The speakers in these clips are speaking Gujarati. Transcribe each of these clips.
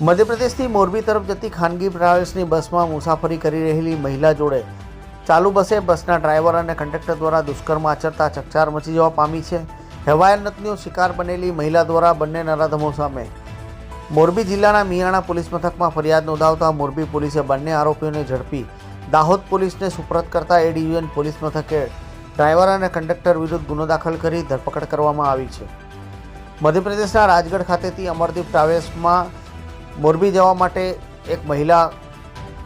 મધ્યપ્રદેશથી મોરબી તરફ જતી ખાનગી ટ્રાવેલ્સની બસમાં મુસાફરી કરી રહેલી મહિલા જોડે ચાલુ બસે બસના ડ્રાઈવર અને કંડક્ટર દ્વારા દુષ્કર્મ આચરતા ચકચાર મચી જવા પામી છે. હેવાયનતનો શિકાર બનેલી મહિલા દ્વારા બંને નરાધમો સામે. મોરબી જિલ્લાના મિયાણા પોલીસ મથકમાં ફરિયાદ નોંધાવતા મોરબી પોલીસે બંને આરોપીઓને ઝડપી. દાહોદ પોલીસને સુપ્રત કરતા એ ડિવિઝન પોલીસ મથકે ડ્રાઈવર અને કંડક્ટર વિરુદ્ધ ગુનો દાખલ કરી ધરપકડ કરવામાં આવી છે. મધ્યપ્રદેશના રાજગઢ ખાતેથી અમરદીપ ટ્રાવેલ્સમાં મોરબી જવા માટે એક મહિલા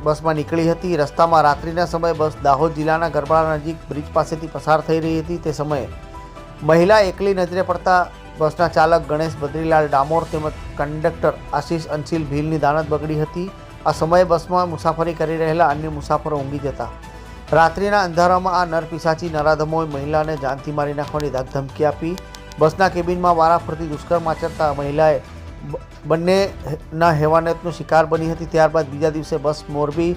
બસમાં નીકળી હતી. રસ્તામાં રાત્રિના સમયે બસ દાહોદ જિલ્લાના ગરબાડા નજીક બ્રિજ પાસેથી પસાર થઈ રહી હતી. તે સમયે મહિલા એકલી નજરે પડતા બસના ચાલક ગણેશ બદ્રીલાલ ડામોર તેમજ કંડક્ટર આશીષ અંશીલ ભીલની દાનત બગડી હતી. આ સમયે બસમાં મુસાફરી કરી રહેલા અન્ય મુસાફરો ઊંઘી જતા. રાત્રિના અંધારામાં આ નરપિસાચી નરાધમોએ મહિલાને જાનથી મારી નાખવાની ધાકધમકી આપી. બસના કેબિનમાં વારાફરતી દુષ્કર્મ આચરતા મહિલાએ બંનેના હેવાનતનો શિકાર બની હતી. ત્યારબાદ બીજા દિવસે બસ મોરબી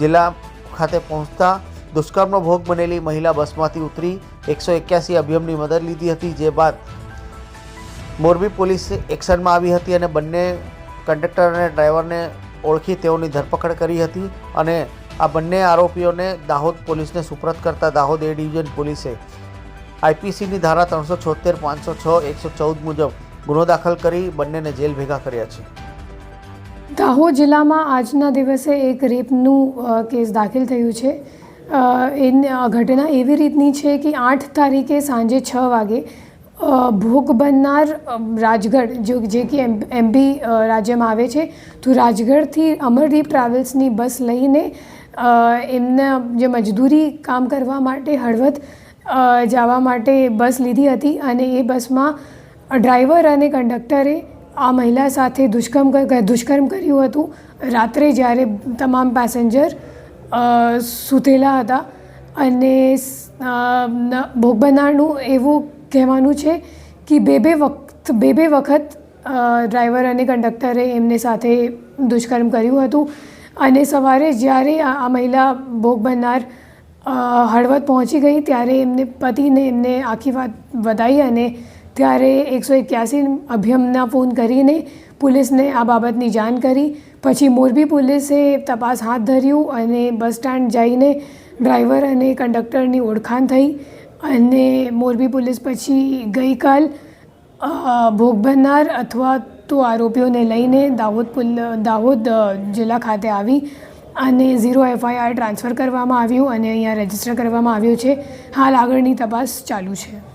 જિલ્લા ખાતે પહોંચતા દુષ્કર્મનો ભોગ બનેલી મહિલા બસમાંથી ઉતરી એકસો એક્યાસી અભિયમની મદદ લીધી હતી, જે બાદ મોરબી પોલીસ એક્શનમાં આવી હતી અને બંને કંડક્ટર અને ડ્રાઈવરને ઓળખી તેઓની ધરપકડ કરી હતી અને આ બંને આરોપીઓને દાહોદ પોલીસને સુપ્રત કરતા દાહોદ એ ડિવિઝન પોલીસે આઈપીસીની ધારા ત્રણસો છોતેર, પાંચસો છ, એકસો ચૌદ મુજબ ગુનો દાખલ કરી બંનેને જેલ ભેગા કર્યા છે. દાહોદ જિલ્લામાં આજના દિવસે એક રેપનું કેસ દાખલ થયું છે. એન ઘટના એવી રીતની છે કે આઠ તારીખે સાંજે છ વાગે ભોગ બનનાર રાજગઢ, જો જે કે એમ, એમબી રાજ્યમાં આવે છે, તો રાજગઢથી અમરદીપ ટ્રાવેલ્સની બસ લઈને એમના જે મજદૂરી કામ કરવા માટે હળવદ જવા માટે બસ લીધી હતી અને એ બસમાં ડ્રાઈવર અને કંડક્ટરે આ મહિલા સાથે દુષ્કર્મ દુષ્કર્મ કર્યું હતું. રાત્રે જ્યારે તમામ પેસેન્જર સૂતેલા હતા અને સ- ભોગ બનનારનું એવું કહેવાનું છે કે બે બે વખત, બે બે વખત ડ્રાઈવર અને કંડક્ટરે એમને સાથે દુષ્કર્મ કર્યું હતું. અને સવારે જ્યારે આ મહિલા ભોગ બનનાર હળવદ પહોંચી ગઈ ત્યારે એમને પતિને એમને આખી વાત વધાઈ અને ત્યારે એકસો એક્યાસી અભિયમના ફોન કરીને પોલીસને આ બાબતની જાણ કરી. પછી મોરબી પોલીસે તપાસ હાથ ધર્યું અને બસ સ્ટેન્ડ જઈને ડ્રાઈવર અને કંડક્ટરની ઓળખાણ થઈ અને મોરબી પોલીસ પછી ગઈકાલ ભોગ બનનાર અથવા તો આરોપીઓને લઈને દાહોદ દાહોદ જિલ્લા ખાતે આવી અને ઝીરો એફઆઈઆર ટ્રાન્સફર કરવામાં આવ્યું અને અહીંયા રજિસ્ટર કરવામાં આવ્યું છે. હાલ આગળની તપાસ ચાલુ છે.